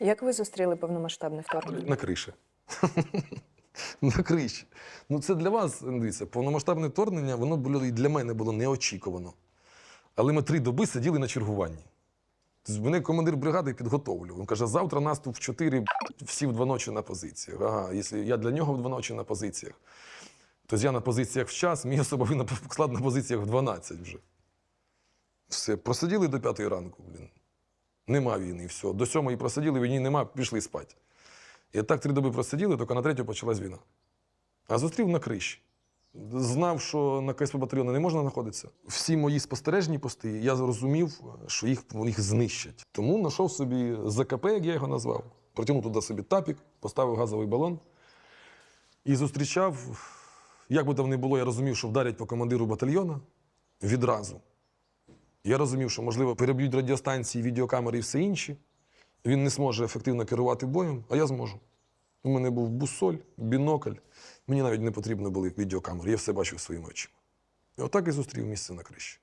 Як ви зустріли повномасштабне вторгнення? На криші. На криші. Ну, це для вас, дивіться, повномасштабне вторгнення, воно було і для мене було неочікувано. Але ми три доби сиділи на чергуванні. Тобто Мене командир бригади підготовлював. Він каже, завтра нас тут в 4, всі в два ночі на позиціях. Ага, якщо я для нього в два ночі на позиціях, то я на позиціях в час, мій особовий склад на позиціях в 12 вже. Все, просиділи до п'ятої ранку, блін. Нема війни, все. До сьомої просиділи, війни нема, пішли спати. І так три доби просиділи, тільки на третю почалась війна. А зустрів на криші. Знав, що на КСП батальйону не можна знаходитися. Всі мої спостережні пости, я зрозумів, що їх, їх знищать. Тому знайшов собі ЗКП, як я його назвав, протягнув туди собі тапік, поставив газовий балон і зустрічав, як би там не було, я розумів, що вдарять по командиру батальйону відразу. Я розумів, що, можливо, переб'ють радіостанції, відеокамери і все інше. Він не зможе ефективно керувати боєм, а я зможу. У мене був бусоль, бінокль. Мені навіть не потрібно були відеокамери, я все бачив своїми очима. І отак і зустрів місце на криші.